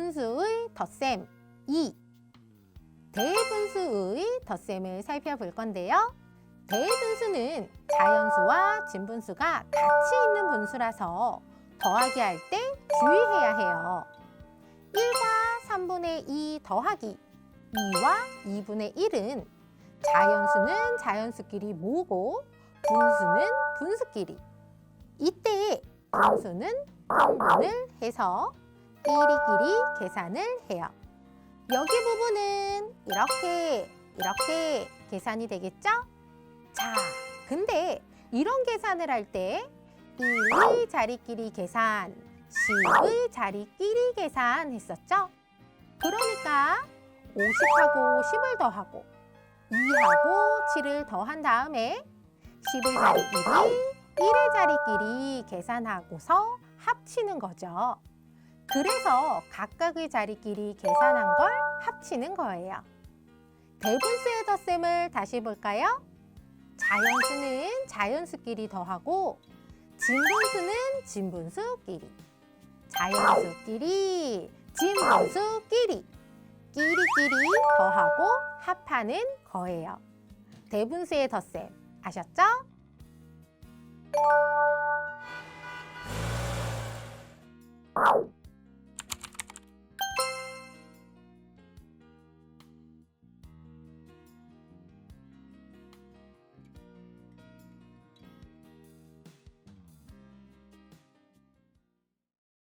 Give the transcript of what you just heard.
분수의 덧셈 2 대분수의 덧셈을 살펴볼 건데요. 대분수는 자연수와 진분수가 같이 있는 분수라서 더하기 할 때 주의해야 해요. 1과 3분의 2 더하기 2와 2분의 1은 자연수는 자연수끼리 모으고 분수는 분수끼리 이때 분수는 통분을 해서 끼리끼리 계산을 해요. 여기 부분은 이렇게 이렇게 계산이 되겠죠? 자, 근데 이런 계산을 할때 1의 자리끼리 계산, 10의 자리끼리 계산 했었죠? 그러니까 50하고 10을 더하고 2하고 7을 더한 다음에 10의 자리끼리 1의 자리끼리 계산하고서 합치는 거죠. 그래서 각각의 자리끼리 계산한 걸 합치는 거예요. 대분수의 덧셈을 다시 볼까요? 자연수는 자연수끼리 더하고 진분수는 진분수끼리 자연수끼리 진분수끼리 끼리끼리 더하고 합하는 거예요. 대분수의 덧셈 아셨죠?